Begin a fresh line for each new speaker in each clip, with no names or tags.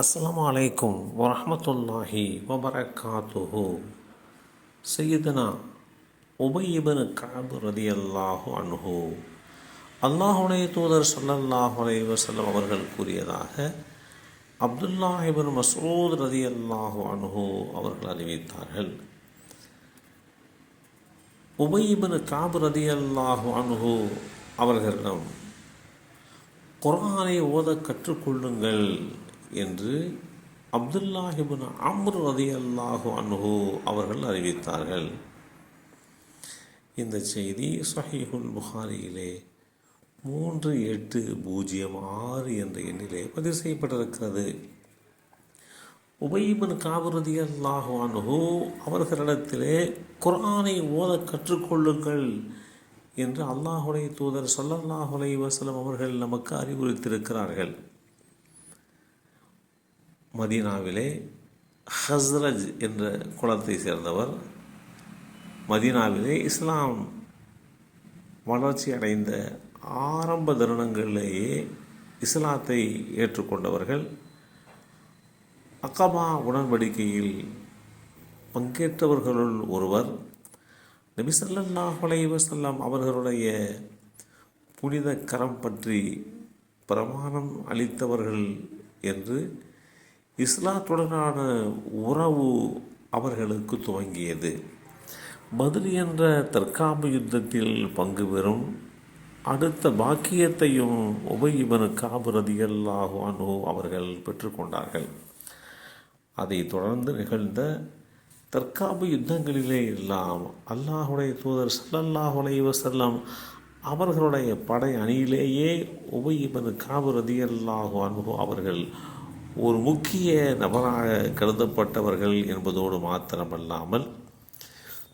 அஸ்லாம் அலைக்கும் வரமத்துல்லாஹி வபரகாத்துஹு. சையதுனா உபயிபனு காபு ரதியல்லாஹு அன்ஹு. அல்லாஹுடைய தூதர் சல்லல்லாஹு அலைவசல்லம் அவர்கள் கூறியதாக அப்துல்லாஹிபன் மசூத் ரதி அல்லாஹு அன்ஹு அவர்கள் அறிவித்தார்கள். உபயிபனு காபு ரதி அல்லாஹு அன்ஹு அவர்களிடம் குரானை ஓத கற்றுக்கொள்ளுங்கள் என்று அப்துல்லாஹிபின் அம்ர் ரதி அல்லாஹு அன்ஹு அவர்கள் அறிவித்தார்கள். இந்த செய்தி சஹீஹுல் புகாரியிலே மூன்று எட்டு பூஜ்ஜியம் ஆறு என்ற எண்ணிலே பதிவு செய்யப்பட்டிருக்கிறது. உபயிபின் காபுரதி அல்லாஹு அன்ஹு அவர்களிடத்திலே குரானை ஓத கற்றுக்கொள்ளுங்கள் என்று அல்லாஹுடைய தூதர் சொல்லல்லாஹுலை வசலம் அவர்கள் நமக்கு அறிவுறுத்தியிருக்கிறார்கள். மதீனாவிலே ஹஸ்ரஜ் என்ற குலத்தை சேர்ந்தவர். மதீனாவிலே இஸ்லாம் வளர்ச்சி அடைந்த ஆரம்ப தருணங்களிலேயே இஸ்லாத்தை ஏற்றுக்கொண்டவர்கள். அக்கபா உடன்படிக்கையில் பங்கேற்றவர்களுள் ஒருவர். நபி ஸல்லல்லாஹு அவர்களுடைய புனித கரம் பற்றி பிரமாணம் அளித்தவர்கள் என்று இஸ்லாத்துடனான உறவு அவர்களுக்கு துவங்கியது. பதில் என்ற தற்காப்பு யுத்தத்தில் பங்கு பெறும். அடுத்த பாக்கியத்தையும் உபயிபனு காபு அனு அவர்கள் பெற்றுக்கொண்டார்கள் அதைத் தொடர்ந்து நிகழ்ந்த தற்காப்பு யுத்தங்களிலே எல்லாம் அல்லாஹுடைய தூதர் சல்லல்லாஹு அலைஹி அவர்களுடைய படை அணியிலேயே உபயிபனு காபு ரதியல்லாஹு அவர்கள் ஒரு முக்கிய நபராக கருதப்பட்டவர்கள் என்பதோடு மாத்திரமல்லாமல்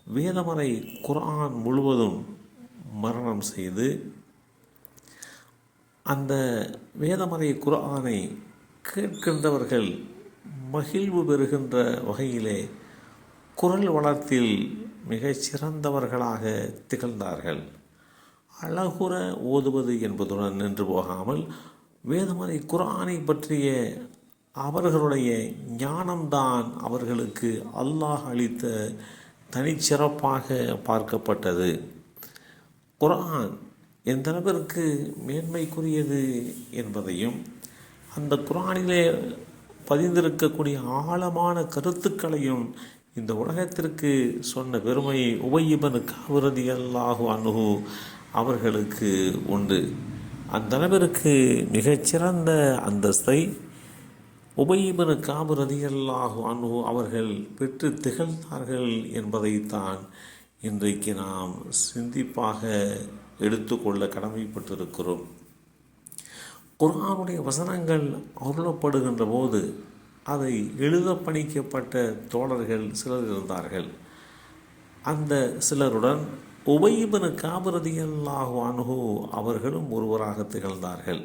வேதமறை குர்ஆன் முழுவதும் மரணம் செய்து அந்த வேதமறை குர்ஆனை கேட்கின்றவர்கள் மகிழ்வு பெறுகின்ற வகையிலே குரல் வளத்தில் மிகச் சிறந்தவர்களாக திகழ்ந்தார்கள். அழகுற ஓதுவது என்பதுடன் நின்று போகாமல் வேதமறை குரானை பற்றிய அவர்களுடைய ஞானம்தான் அவர்களுக்கு அல்லாஹ் அளித்த தனிச்சிறப்பாக பார்க்கப்பட்டது. குரான் எந்த அளவிற்கு மேன்மைக்குரியது என்பதையும் அந்த குரானிலே பதிந்திருக்கக்கூடிய ஆழமான கருத்துக்களையும் இந்த உலகத்திற்கு சொன்ன பெருமை உபயிபனு காவிரதி அல்லாஹு அணுகு அவர்களுக்கு உண்டு. அந்த அளவிற்கு மிகச்சிறந்த அந்தஸ்தை உபயிபனு காபிரதி அல்லாஹு அவர்கள் பெற்று திகழ்ந்தார்கள் என்பதைத்தான் இன்றைக்கு நாம் சிந்திப்பாக எடுத்துக்கொள்ள கடமைப்பட்டிருக்கிறோம். குரானுடைய வசனங்கள் அருளப்படுகின்ற போது அதை எழுத பணிக்கப்பட்ட தோழர்கள் சிலர் இருந்தார்கள். அந்த சிலருடன் உபயிபனு காபிரதி அல்லாஹு அனுகு அவர்களும் ஒருவராக திகழ்ந்தார்கள்.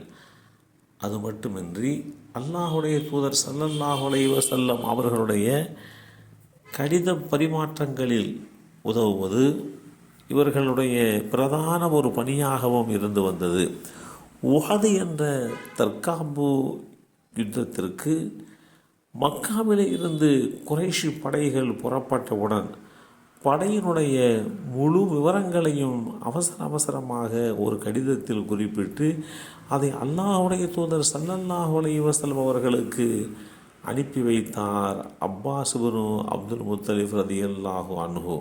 அது மட்டுமின்றி அல்லாஹுடைய தூதர் சல்லல்லாஹு வசல்லம் அவர்களுடைய கடித பரிமாற்றங்களில் உதவுவது இவர்களுடைய பிரதான ஒரு பணியாகவும் இருந்து வந்தது. உஹது என்ற தற்காப்பு யுத்தத்திற்கு மக்காவிலே இருந்து குறைஷி படைகள் புறப்பட்டவுடன் படையினுடைய முழு விவரங்களையும் அவசர அவசரமாக ஒரு கடிதத்தில் குறிப்பிட்டு அதை அல்லாஹுடைய தூதர் சல்லல்லாஹுலை வசலம் அவர்களுக்கு அனுப்பி வைத்தார். அப்பாஸ் குரு அப்துல் முத்தலிஃப் ரதி அல்லாஹு அன்ஹு.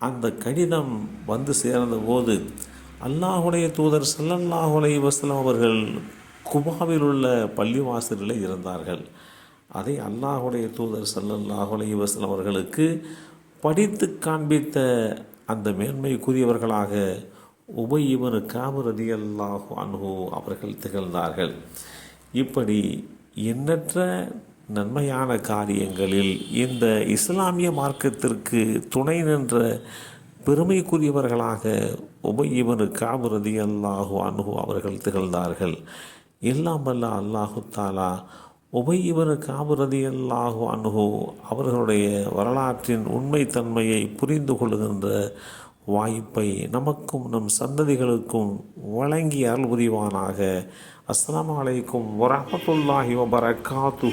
அந்த கடிதம் வந்து சேர்ந்தபோது அல்லாஹுடைய தூதர் சல்லல்லாஹு வசலம் அவர்கள் குபாவில் உள்ள பள்ளிவாசலில் இருந்தார்கள். அதை அல்லாஹுடைய தூதர் சல்லல்லாஹு வசலம் அவர்களுக்கு படித்து காண்பித்த அந்த மேன்மைக்குரியவர்களாக உபயிவனு காமரதி அல்லாஹு அன்ஹு அவர்கள் திகழ்ந்தார்கள். இப்படி எண்ணற்ற நன்மையான காரியங்களில் இந்த இஸ்லாமிய மார்க்கத்திற்கு துணை நின்ற பெருமைக்குரியவர்களாக உபயிவனு காமரதி அல்லாஹு அன்ஹு அவர்கள் திகழ்ந்தார்கள். எல்லாம் வல்ல அல்லாஹு தாலா உபயிவனு காபுரதி அல்லாஹு அணுகு அவர்களுடைய வரலாற்றின் உண்மைத்தன்மையை புரிந்து கொள்கின்ற வாய்ப்பை நமக்கும் நம் சந்ததிகளுக்கும் வழங்கி அருள் புரிவானாக. அஸ்லாம் அலைக்கும் வரமத்துல்லாஹி வபரகாத்துஹு.